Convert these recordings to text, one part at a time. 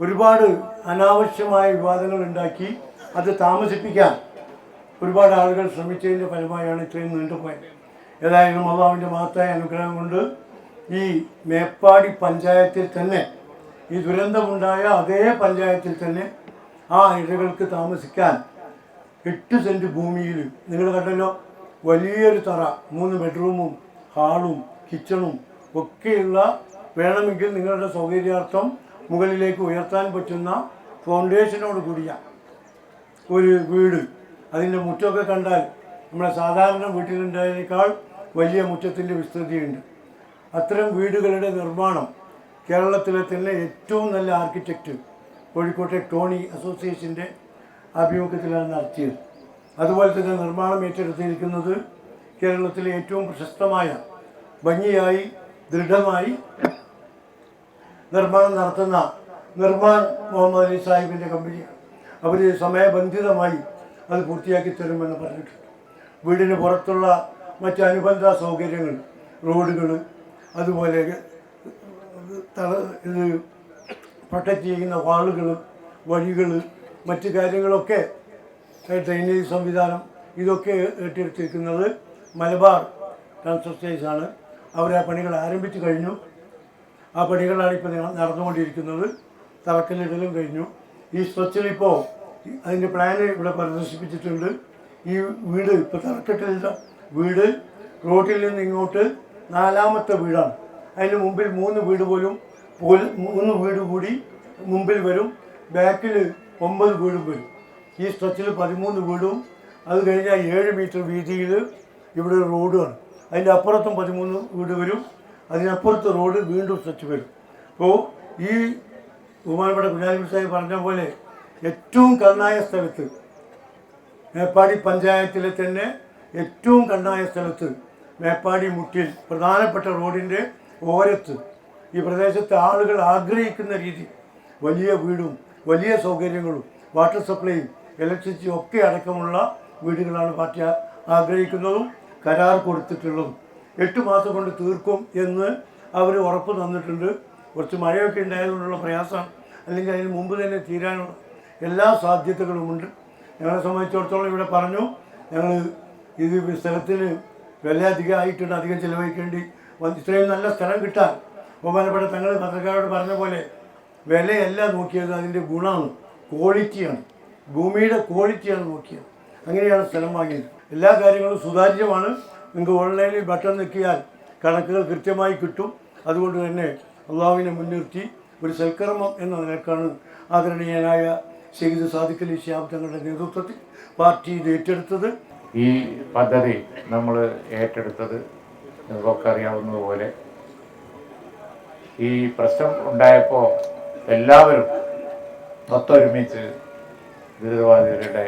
ഒരുപാട് അനാവശ്യമായ വിവാദങ്ങൾ ഉണ്ടാക്കി അത് താമസിപ്പിക്കാൻ ഒരുപാട് ആളുകൾ ശ്രമിച്ചതിന്റെ ഫലമായാണ് ഇത്രയും നീണ്ടുപോയത് ഏതായാലും അള്ളാഹുവിന്റെ മഹത്തായ അനുഗ്രഹം കൊണ്ട് ഈ മേപ്പാടി പഞ്ചായത്തിൽ തന്നെ ഈ ദുരന്തമുണ്ടായ അതേ പഞ്ചായത്തിൽ തന്നെ ആ ഇഴകൾക്ക് താമസിക്കാൻ എട്ട് സെന്റ് ഭൂമിയിൽ നിങ്ങൾ കണ്ടല്ലോ വലിയൊരു തറ മൂന്ന് ബെഡ്റൂമും ഹാളും കിച്ചണും ഒക്കെയുള്ള വേണമെങ്കിൽ നിങ്ങളുടെ സൗകര്യാർത്ഥം മുകളിലേക്ക് ഉയർത്താൻ പറ്റുന്ന ഫൗണ്ടേഷനോട് കൂടിയ ഒരു വീട്. അതിന്റെ മുറ്റമൊക്കെ കണ്ടാൽ നമ്മുടെ സാധാരണ വീട്ടിലുണ്ടായതിനേക്കാൾ വലിയ മുറ്റത്തിന്റെ വിസ്തൃതിയുണ്ട്. അത്തരം വീടുകളുടെ നിർമ്മാണം കേരളത്തിലെ തന്നെ ഏറ്റവും നല്ല ആർക്കിടെക്റ്റ് കോഴിക്കോട്ടെ ടോണി അസോസിയേഷന്റെ ആഭിമുഖ്യത്തിലാണ് നടത്തിയത്. അതുപോലെ തന്നെ നിർമ്മാണം ഏറ്റെടുത്തിരിക്കുന്നത് കേരളത്തിലെ ഏറ്റവും പ്രശസ്തമായ ഭംഗിയായി ദൃഢമായി നിർമ്മാണം നടത്തുന്ന നിർമ്മാൺ മുഹമ്മദ് അലി സാഹിബിന്റെ കമ്പനിയാണ്. അവർ സമയബന്ധിതമായി അത് പൂർത്തിയാക്കി തരുമെന്ന് പറഞ്ഞിട്ടുണ്ട്. വീടിന് പുറത്തുള്ള മറ്റ് അനുബന്ധ സൗകര്യങ്ങൾ റോഡുകൾ അതുപോലെ തള ഇത് പ്രൊട്ടക്റ്റ് ചെയ്യുന്ന വാളുകൾ വഴികൾ മറ്റ് കാര്യങ്ങളൊക്കെ ഡ്രെയിനേജ് സംവിധാനം ഇതൊക്കെ ഏറ്റെടുത്തിരിക്കുന്നത് മലബാർ ആണ്. അവർ ആ പണികൾ ആരംഭിച്ചു കഴിഞ്ഞു. ആ പണികളാണ് ഇപ്പോൾ നടന്നുകൊണ്ടിരിക്കുന്നത്. തറക്കല്ലിടലും കഴിഞ്ഞു. ഈ സ്ട്രെച്ചിൽ ഇപ്പോൾ അതിന്റെ പ്ലാന് ഇവിടെ പ്രദർശിപ്പിച്ചിട്ടുണ്ട്. ഈ വീട് ഇപ്പോൾ തറക്കെട്ടില്ല വീട് റോഡിൽ നിന്ന് ഇങ്ങോട്ട് നാലാമത്തെ വീടാണ്. അതിന് മുമ്പിൽ മൂന്ന് വീട് പോലും പോലും മൂന്ന് വീട് കൂടി മുമ്പിൽ വരും. ബാക്കിൽ ഒമ്പത് വീടും വരും. ഈ സ്ട്രെച്ചിൽ പതിമൂന്ന് വീടും. അത് കഴിഞ്ഞാൽ ഏഴ് മീറ്റർ വീതിയിൽ ഇവിടെ ഒരു റോഡുമാണ് അതിന്റെ അപ്പുറത്തും പതിമൂന്ന് വീട് വരും. അതിനപ്പുറത്ത് റോഡ് വീണ്ടും സ്ട്രെച്ച് വരും. അപ്പോൾ ഈ ബഹുമാനപ്പെട്ട കുഞ്ഞാലി സാഹിബ് പറഞ്ഞ പോലെ ഏറ്റവും കണ്ണായ സ്ഥലത്ത്. മേപ്പാടി പഞ്ചായത്തിലെ തന്നെ ഏറ്റവും കണ്ണായ സ്ഥലത്ത്. മേപ്പാടി മുട്ടിൽ പ്രധാനപ്പെട്ട റോഡിന്റെ ഓരത്ത്. ഈ പ്രദേശത്തെ ആളുകൾ ആഗ്രഹിക്കുന്ന രീതി. വലിയ വീടും വലിയ സൗകര്യങ്ങളും വാട്ടർ സപ്ലൈയും ഇലക്ട്രിസിറ്റി ഒക്കെ അടക്കമുള്ള വീടുകളാണ് പാർട്ടി ആഗ്രഹിക്കുന്നതും കരാർ കൊടുത്തിട്ടുള്ളതും. എട്ട് മാസം കൊണ്ട് തീർക്കും എന്ന് അവർ ഉറപ്പ് തന്നിട്ടുണ്ട്. കുറച്ച് മഴയൊക്കെ ഉണ്ടായതുകൊണ്ടുള്ള പ്രയാസം അല്ലെങ്കിൽ അതിന് മുമ്പ് തന്നെ തീരാനുള്ള എല്ലാ സാധ്യതകളുമുണ്ട് ഞങ്ങളെ സംബന്ധിച്ചിടത്തോളം ഇവിടെ പറഞ്ഞു ഞങ്ങൾ ഇത് സ്ഥലത്തിൽ വില അധികമായിട്ടുണ്ട് അധികം ചിലവഴിക്കേണ്ടി ഇത്രയും നല്ല സ്ഥലം കിട്ടാൻ. ബഹുമാനപ്പെട്ട തങ്ങൾ പത്രക്കാരോട് പറഞ്ഞ പോലെ വിലയല്ല നോക്കിയത് അതിന്റെ ഗുണമാണ് ക്വാളിറ്റിയാണ്. ഭൂമിയുടെ ക്വാളിറ്റിയാണ് നോക്കിയത്. അങ്ങനെയാണ് സ്ഥലം വാങ്ങിയത്. എല്ലാ കാര്യങ്ങളും സുതാര്യമാണ്. നിങ്ങൾക്ക് ഓൺലൈനിൽ ബട്ടൺ നിൽക്കിയാൽ കണക്കുകൾ കൃത്യമായി കിട്ടും. അതുകൊണ്ട് തന്നെ അള്ളാഹുവിനെ മുൻനിർത്തി ഒരു സൽക്കർമ്മം എന്ന നിലക്കാണ് ആദരണീയനായ ഷെയ്ദ് സാദിഖ് അലി ഷിയാബ് തങ്ങളുടെ നേതൃത്വത്തിൽ പാർട്ടി ഇത് ഏറ്റെടുത്തത്. ഈ പദ്ധതി നമ്മൾ ഏറ്റെടുത്തത് നിങ്ങൾക്കൊക്കെ അറിയാവുന്നതുപോലെ ഈ പ്രശ്നം ഉണ്ടായപ്പോൾ എല്ലാവരും ഒത്തൊരുമിച്ച് ദുരിതബാധിതരുടെ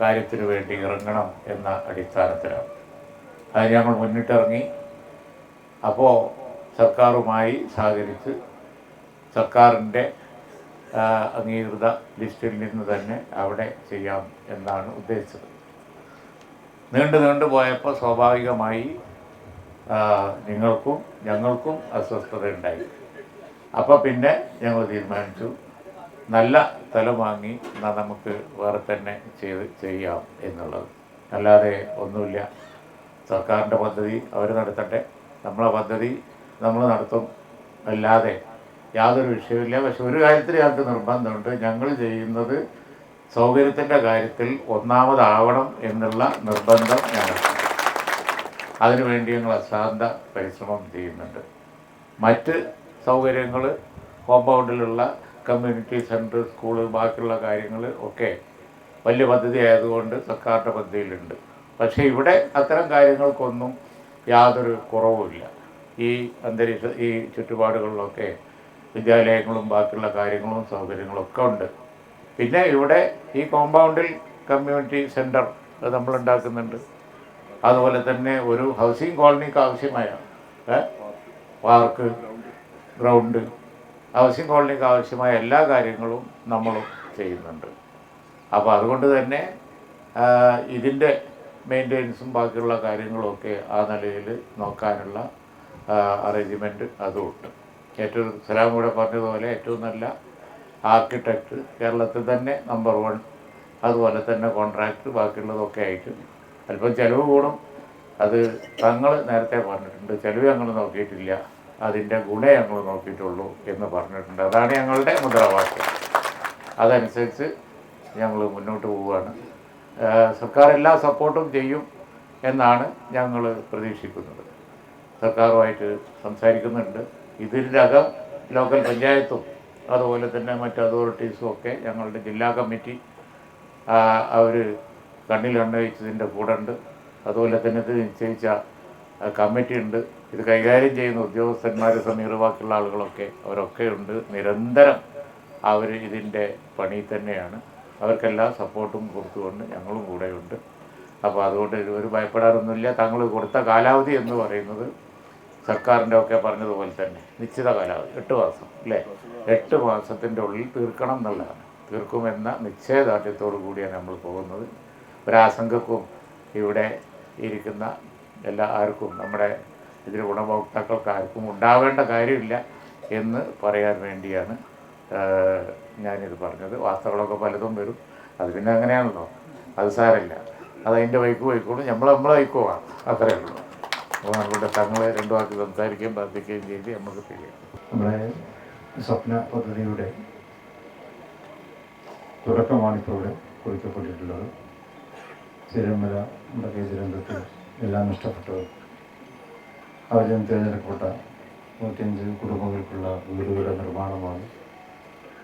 കാര്യത്തിന് വേണ്ടി ഇറങ്ങണം എന്ന അടിസ്ഥാനത്തിലാണ്. അത് ഞങ്ങൾ മുന്നിട്ടിറങ്ങി. അപ്പോൾ സർക്കാരുമായി സഹകരിച്ച് സർക്കാരിന്റെ അംഗീകൃത ലിസ്റ്റിൽ നിന്ന് തന്നെ അവിടെ ചെയ്യാം എന്നാണ് ഉദ്ദേശിച്ചത്. നീണ്ടു നീണ്ടു പോയപ്പോൾ സ്വാഭാവികമായി നിങ്ങൾക്കും ഞങ്ങൾക്കും അസ്വസ്ഥത ഉണ്ടായി അപ്പോൾ പിന്നെ ഞങ്ങൾ തീരുമാനിച്ചു നല്ല സ്ഥലം വാങ്ങി എന്നാൽ നമുക്ക് വേറെ തന്നെ ചെയ്ത് ചെയ്യാം എന്നുള്ളത്. അല്ലാതെ ഒന്നുമില്ല. സർക്കാരിന്റെ പദ്ധതി അവർ നടത്തട്ടെ നമ്മളെ പദ്ധതി നമ്മൾ നടത്തും. അല്ലാതെ യാതൊരു വിഷയമില്ല പക്ഷെ ഒരു കാര്യത്തിൽ ഞങ്ങൾക്ക് നിർബന്ധമുണ്ട്. ഞങ്ങൾ ചെയ്യുന്നത് സൗകര്യത്തിന്റെ കാര്യത്തിൽ ഒന്നാമതാവണം എന്നുള്ള നിർബന്ധം ഞങ്ങൾ. അതിനുവേണ്ടി ഞങ്ങൾ അശാന്ത പരിശ്രമം ചെയ്യുന്നുണ്ട്. മറ്റ് സൗകര്യങ്ങൾ കോമ്പൗണ്ടിലുള്ള കമ്മ്യൂണിറ്റി സെന്റർ സ്കൂൾ ബാക്കിയുള്ള കാര്യങ്ങൾ ഒക്കെ വലിയ പദ്ധതി ആയതുകൊണ്ട് സർക്കാരിന്റെ പദ്ധതിയിലുണ്ട്. പക്ഷേ ഇവിടെ അത്തരം കാര്യങ്ങൾക്കൊന്നും യാതൊരു കുറവുമില്ല. ഈ അന്തരീക്ഷ ഈ ചുറ്റുപാടുകളിലൊക്കെ വിദ്യാലയങ്ങളും ബാക്കിയുള്ള കാര്യങ്ങളും സൗകര്യങ്ങളും ഒക്കെ ഉണ്ട്. പിന്നെ ഇവിടെ ഈ കോമ്പൗണ്ടിൽ കമ്മ്യൂണിറ്റി സെന്റർ നമ്മൾ ഉണ്ടാക്കുന്നുണ്ട് അതുപോലെ തന്നെ ഒരു ഹൗസിംഗ് കോളനിക്ക് ആവശ്യമായ പാർക്ക് ഗ്രൗണ്ട് ഹൗസിംഗ് കോളനിക്ക് ആവശ്യമായ എല്ലാ കാര്യങ്ങളും നമ്മൾ ചെയ്യുന്നുണ്ട്. അപ്പോൾ അതുകൊണ്ട് തന്നെ ഇതിന്റെ മെയിന്റെനൻസും ബാക്കിയുള്ള കാര്യങ്ങളൊക്കെ ആ നിലയിൽ നോക്കാനുള്ള അറേഞ്ച്മെന്റ് അതുമുണ്ട് ഏറ്റവും സലാം കൂടെ പറഞ്ഞതുപോലെ ഏറ്റവും നല്ല ആർക്കിടെക്റ്റ് കേരളത്തിൽ തന്നെ നമ്പർ വൺ അതുപോലെ തന്നെ കോൺട്രാക്ട് ബാക്കിയുള്ളതൊക്കെ ആയിട്ട്. അല്പം ചിലവ് കൂടും. അത് തങ്ങൾ നേരത്തെ പറഞ്ഞിട്ടുണ്ട്. ചിലവ് ഞങ്ങൾ നോക്കിയിട്ടില്ല. അതിന്റെ ഗുണേ ഞങ്ങൾ നോക്കിയിട്ടുള്ളൂ എന്ന് പറഞ്ഞിട്ടുണ്ട്. അതാണ് ഞങ്ങളുടെ മുദ്രാവാക്യം. അതനുസരിച്ച് ഞങ്ങൾ മുന്നോട്ട് പോവുകയാണ്. സർക്കാർ എല്ലാ സപ്പോർട്ടും ചെയ്യും എന്നാണ് ഞങ്ങൾ പ്രതീക്ഷിക്കുന്നത്. സർക്കാരുമായിട്ട് സംസാരിക്കുന്നുണ്ട്. ഇതിനകം ലോക്കൽ പഞ്ചായത്തും അതുപോലെ തന്നെ മറ്റ് അതോറിറ്റീസും ഒക്കെ ഞങ്ങളുടെ ജില്ലാ കമ്മിറ്റി അവർ കണ്ണിൽ കണ്ണുവെച്ചതിന്റെ കൂടെ ഉണ്ട് അതുപോലെ തന്നെ ഇത് നിശ്ചയിച്ച കമ്മിറ്റി ഉണ്ട് ഇത് കൈകാര്യം ചെയ്യുന്ന ഉദ്യോഗസ്ഥന്മാർ സമീർ ബാക്കിയുള്ള ആളുകളൊക്കെ അവരൊക്കെ ഉണ്ട്. നിരന്തരം അവർ ഇതിന്റെ പണി തന്നെയാണ്. അവർക്കെല്ലാം സപ്പോർട്ടും കൊടുത്തുകൊണ്ട് ഞങ്ങളും കൂടെയുണ്ട്. അപ്പോൾ അതുകൊണ്ട് ഒരു ഭയപ്പെടാറൊന്നുമില്ല. താങ്കൾ കൊടുത്ത കാലാവധി എന്ന് പറയുന്നത് സർക്കാരിന്റെ ഒക്കെ പറഞ്ഞതുപോലെ തന്നെ നിശ്ചിത കാലാവധി എട്ട് മാസം അല്ലേ? എട്ട് മാസത്തിന്റെ ഉള്ളിൽ തീർക്കണം എന്നുള്ളതാണ്. തീർക്കുമെന്ന നിശ്ചയദാർഢ്യത്തോടു കൂടിയാണ് നമ്മൾ പോകുന്നത്. ഒരാശങ്കക്കും ഇവിടെ ഇരിക്കുന്ന എല്ലാ ആർക്കും നമ്മുടെ ഇതിൽ ഗുണഭോക്താക്കൾക്ക് ആർക്കും ഉണ്ടാവേണ്ട കാര്യമില്ല എന്ന് പറയാൻ വേണ്ടിയാണ് ഞാനിത് പറഞ്ഞത്. വാർത്തകളൊക്കെ പലതും വരും. അത് പിന്നെ അങ്ങനെയാണല്ലോ. അത് സാരമില്ല. അത് അതിന്റെ വൈക്ക് പോയിക്കോളും നമ്മൾ നമ്മളെ വൈക്ക് പോകാം അത്രയേ ഉള്ളൂ. അപ്പോൾ നമ്മളുടെ തങ്ങളെ രണ്ടു വാക്ക് സംസാരിക്കുകയും പ്രാർത്ഥിക്കുകയും ചെയ്ത് നമുക്ക് ചെയ്യാം നമ്മുടെ സ്വപ്ന പദ്ധതിയുടെ തുടക്കമാണ് ഇപ്പോൾ ഇവിടെ കുറിക്കപ്പെട്ടിട്ടുള്ളത്. തിരുമല മുടക്കിയ ദുരന്തത്തിൽ എല്ലാം നഷ്ടപ്പെട്ടവർ അവരും തിരഞ്ഞെടുക്കപ്പെട്ട നൂറ്റിയഞ്ച് കുടുംബങ്ങൾക്കുള്ള വീടുകളുടെ നിർമ്മാണമാണ്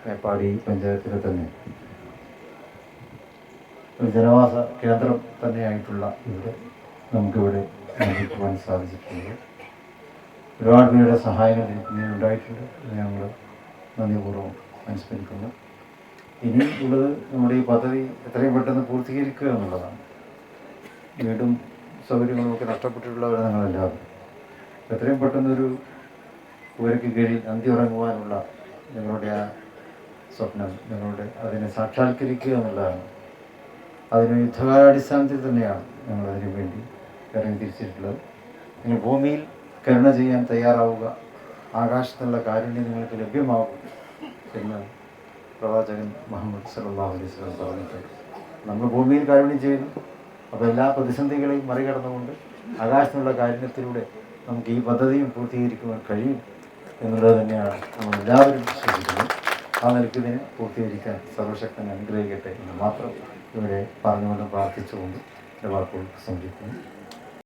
മേപ്പാടി പഞ്ചായത്തിലെ തന്നെ. ഒരു ജനവാസ കേന്ദ്രം തന്നെയായിട്ടുള്ള ഇവിടെ നമുക്കിവിടെ നിർമ്മിക്കുവാൻ സാധിച്ചിട്ടുണ്ട്. ഒരുപാട് പേരുടെ സഹായങ്ങൾ ഇതിന് ഉണ്ടായിട്ടുണ്ട് ഞങ്ങൾ നന്ദിപൂർവം അനുസ്മരിക്കുന്നു. ഇനി ഉള്ളത് നമ്മുടെ ഈ പദ്ധതി എത്രയും പെട്ടെന്ന് പൂർത്തീകരിക്കുക എന്നുള്ളതാണ്. വീടും സൗകര്യങ്ങളൊക്കെ ഒക്കെ നഷ്ടപ്പെട്ടിട്ടുള്ളവർ ഞങ്ങളെല്ലാവരും. എത്രയും പെട്ടെന്നൊരു പൂരയ്ക്ക് കീഴിൽ ഉറങ്ങുവാനുള്ള ഞങ്ങളുടെ ആ സ്വപ്നം ഞങ്ങളുടെ അതിനെ സാക്ഷാത്കരിക്കുക എന്നുള്ളതാണ്. അതിന് യുദ്ധകാലാടിസ്ഥാനത്തിൽ തന്നെയാണ് ഞങ്ങളതിനു വേണ്ടി ഇറങ്ങി തിരിച്ചിട്ടുള്ളത്. നിങ്ങൾ ഭൂമിയിൽ കരുണ ചെയ്യാൻ തയ്യാറാവുക. ആകാശത്തുള്ള കാരുണ്യം നിങ്ങൾക്ക് ലഭ്യമാകും എന്ന് പ്രവാചകൻ മുഹമ്മദ് സല്ലല്ലാഹു അലൈഹി സ്വലം പറഞ്ഞിട്ട് നമ്മൾ ഭൂമിയിൽ കാരുണ്യം ചെയ്യുന്നു. അപ്പോൾ എല്ലാ പ്രതിസന്ധികളെയും മറികടന്നുകൊണ്ട് ആകാശത്തുള്ള കാരുണ്യത്തിലൂടെ നമുക്ക് ഈ പദ്ധതിയും പൂർത്തീകരിക്കുവാൻ കഴിയും എന്നുള്ളത് തന്നെയാണ് നമ്മൾ എല്ലാവരും വിശ്വസിക്കുന്നത് ആ നിലക്കിതിനെ പൂർത്തീകരിക്കാൻ സർവശക്തൻ അനുഗ്രഹിക്കട്ടെ എന്ന് മാത്രം ഇവിടെ പറഞ്ഞുകൊണ്ട് പ്രാർത്ഥിച്ചുകൊണ്ട് എന്റെ വാക്കുകൾ സംരക്ഷിക്കുന്നു